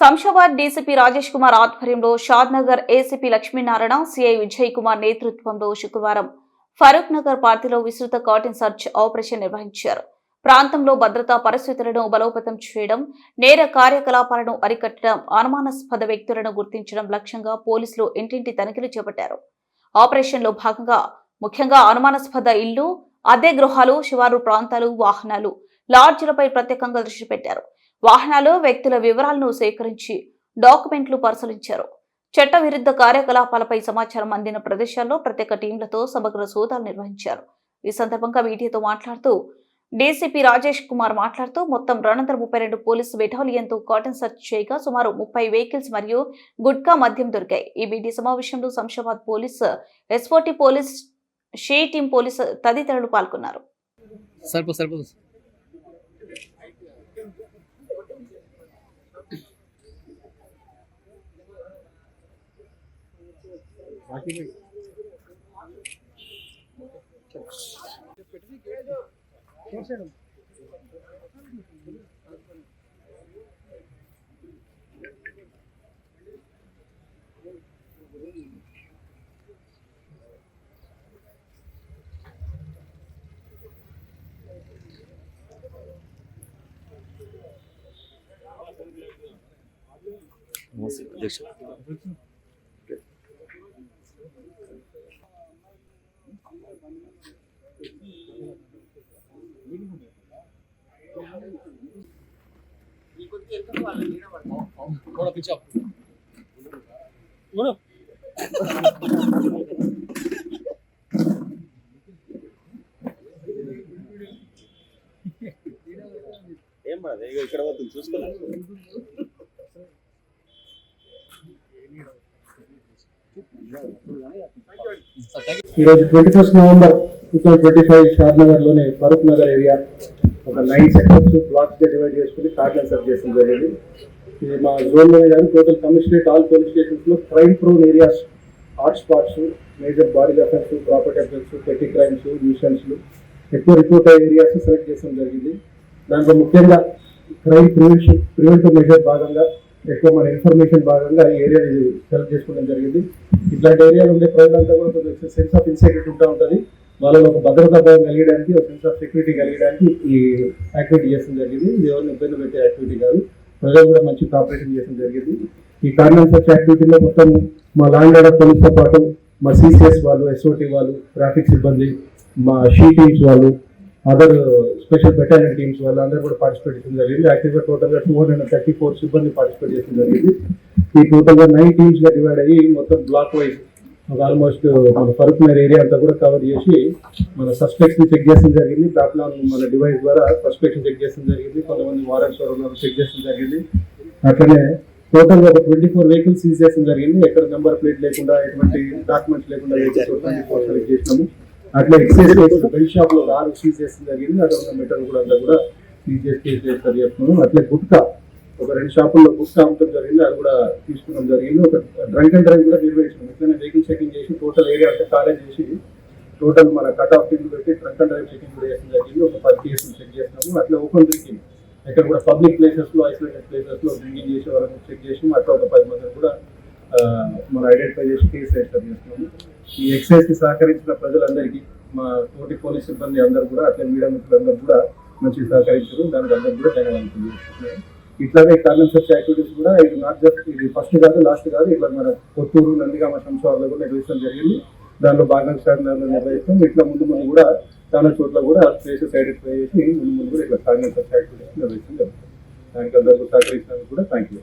Shamshabad DCP Rajesh Kumar ఆధ్వర్యంలో Shad Nagar ACP Lakshminarayana CI Vijay Kumar నేతృత్వంలో శుక్రవారం ఫరూక్ నగర్ పార్టీలో విస్తృత కాటన్ సర్చ్ ఆపరేషన్ నిర్వహించారు. ప్రాంతంలో భద్రతా పరిస్థితులను బలోపేతం చేయడం నేర కార్యకలాపాలను అరికట్టడం అనుమానాస్పద వ్యక్తులను గుర్తించడం లక్ష్యంగా పోలీసులు ఇంటింటి తనిఖీలు చేపట్టారు. ఆపరేషన్లో భాగంగా ముఖ్యంగా అనుమానాస్పద ఇల్లు అద్దె గృహాలు శివారు ప్రాంతాలు వాహనాలు లాడ్జీలపై ప్రత్యేకంగా దృష్టి పెట్టారు. వాహనాలు వ్యక్తుల వివరాలను సేకరించి డాక్యుమెంట్లు పరిశీలించారు. చట్ట విరుద్ధ కార్యకలాపాలపై సమాచారం అందిన ప్రదేశాల్లో ప్రత్యేక టీంలతో సమగ్ర సోదాలు నిర్వహించారు. ఈ సందర్భంగా మీడియాతో మాట్లాడుతూ డీసీపీ రాజేష్ కుమార్ మాట్లాడుతూ మొత్తం రెండు వందల ముప్పై రెండు పోలీసు బెటాలియన్తో కాటన్ సర్చ్ చేయగా సుమారు ముప్పై వెహికల్స్ మరియు గుట్కా మద్యం దొరికాయి. ఈ మీడియా సమావేశంలో Shamshabad police SOT police she team police తదితరులు పాల్గొన్నారు. అధ్యక్ష. కూడా పిచ్చాం ఈరోజు twenty first November two thousand twenty five Shad Nagar నగర్లోని ఫరూక్ నగర్ ఏరియా ఒక నైన్ సెక్టర్స్ బ్లాక్స్గా డివైడ్ చేసుకుని కార్డులను సర్వ్ చేయడం జరిగింది. ఇది మా జోన్లోనే కాదు total commissionerate all police స్టేషన్స్లో crime prone areas hot spots major body offence property offence పెట్టి క్రైమ్స్ న్యూసెన్స్లు ఎక్కువ రిపోర్ట్ అయ్యే ఏరియాస్ సెలెక్ట్ చేయడం జరిగింది. దాంట్లో ముఖ్యంగా క్రైమ్ ప్రివెన్షన్ ప్రివెంటివ్ మెజర్ భాగంగా ఎక్కువ మన ఇన్ఫర్మేషన్ భాగంగా ఈ ఏరియా సెలెక్ట్ చేసుకోవడం జరిగింది. ఇట్లాంటి ఏరియాలో ఉండే ప్రజలంతా కూడా కొంచెం సెన్స్ ఆఫ్ ఇన్సెక్యూరిటీ ఉంటా ఉంటుంది. వాళ్ళు ఒక భద్రత భయం కలిగడానికి ఒక సెన్స్ ఆఫ్ సెక్యూరిటీ కలిగడానికి ఈ యాక్టివిటీ చేసడం జరిగింది. ఇది ఎవరిని ఇబ్బంది పెట్టే యాక్టివిటీ కాదు. ప్రజలు కూడా మంచి కాపరేషన్ చేయడం జరిగింది. ఈ కార్నల్ సర్చ్ యాక్టివిటీలో మొత్తం మా లాండ్ ఆర్డర్ పోలీస్తో పాటు మా సిసిఎస్ వాళ్ళు ఎస్ఓటి వాళ్ళు ట్రాఫిక్ సిబ్బంది మా షీ టీమ్స్ వాళ్ళు అదర్ స్పెషల్ బెటాలియన్ టీమ్స్ వాళ్ళు అందరూ కూడా పార్టిసిపేట్ చేయడం జరిగింది. యాక్టివ్గా టోటల్గా టూ హండ్రెడ్ థర్టీ ఫోర్ సిబ్బంది పార్టిసిపేట్ చేయడం జరిగింది. ఈ టోటల్గా నైన్ టీమ్స్గా డివైడ్ అయ్యి మొత్తం బ్లాక్ వైజ్ ఒక ఆల్మోస్ట్ మన ఫరూక్ నగర్ ఏరియా అంతా కూడా కవర్ చేసి మన సస్పెక్ట్స్ని చెక్ చేసిన జరిగింది. దాంట్లో మన డివైస్ ద్వారా సస్పెక్ట్స్ చెక్ చేసిన జరిగింది. కొంతమంది వారెంట్స్ ఉన్నారు చెక్ చేసిన జరిగింది. అట్లనే టోటల్గా ఒక ట్వంటీ ఫోర్ వెహికల్స్ సీజ్ చేసిన జరిగింది. ఎక్కడ నెంబర్ ప్లేట్ లేకుండా ఎటువంటి డాక్యుమెంట్స్ లేకుండా వెహికల్స్ ట్వంటీ ఫోర్ సెలెక్ట్ చేసినాము. అట్లా ఎక్సైజ్ బెల్ట్ షాప్లో ఆరు సీజ్ చేసిన జరిగింది. అక్కడ ఉన్న మెటల్ కూడా అంతా కూడా సీజ్ చేసి సీజ్ చేస్తారు చెప్తున్నాము అట్లే గుట్కా ఒక రెండు షాపుల్లో గుట్కా అమ్మటం జరిగింది. అది కూడా తీసుకోవడం జరిగింది. ఒక డ్రంక్ అండ్ డ్రైవ్ కూడా నిర్వహించాము ఇట్లనే టోటల్ ఏరియా అంతా కాలేజ్ చేసి టోటల్ మన కట్ ఆఫ్ టీమ్ పెట్టి ఫ్రంట్ అండ్ డ్రైవ్ చెకింగ్ కూడా చేసిన జరిగింది. ఒక పది కేసులు చెక్ చేసినాము. అట్లా ఓపెన్ డ్రింకింగ్ ఇక్కడ కూడా పబ్లిక్ ప్లేసెస్లో ఐసోలేటెడ్ ప్లేసెస్లో డ్రింకింగ్ చేసే వాళ్ళని చెక్ చేసి అట్లా ఒక పది మందిని కూడా మనం ఐడెంటిఫై చేసి కేసు రిజిస్టర్ చేస్తున్నాము ఈ ఎక్సైజ్కి సహకరించిన ప్రజలందరికీ మా తోటి పోలీస్ సిబ్బంది అందరూ కూడా అట్లా మీడియా మిత్రులందరూ కూడా మంచి సహకరించారు. దానికి అందరూ కూడా ధన్యవాదాలు తెలియజేస్తున్నాను. ఇట్లాగే కార్నల్ సర్చ్ యాక్టివిటీస్ కూడా ఇది నాట్ జస్ట్ ఇది ఫస్ట్ కాదు లాస్ట్ కాదు. ఇట్లా మన కొత్తూరు నందిగామ శంషాబాద్లో కూడా నిర్వహించడం జరిగింది. దానిలో భాగంగా స్టాండర్డ్లో నిర్వహిస్తాం. ఇట్లా ముందు ముందు కూడా చాలా చోట్ల కూడా ప్లేసెస్ ఐడెంటిఫై చేసి ముందు ముందు కూడా ఇట్లా కార్నల్ సర్చ్ యాక్టివిటీస్ నిర్వహించడం జరుగుతుంది. దానికి అందరూ సహకరించినందుకు కూడా థ్యాంక్ యూ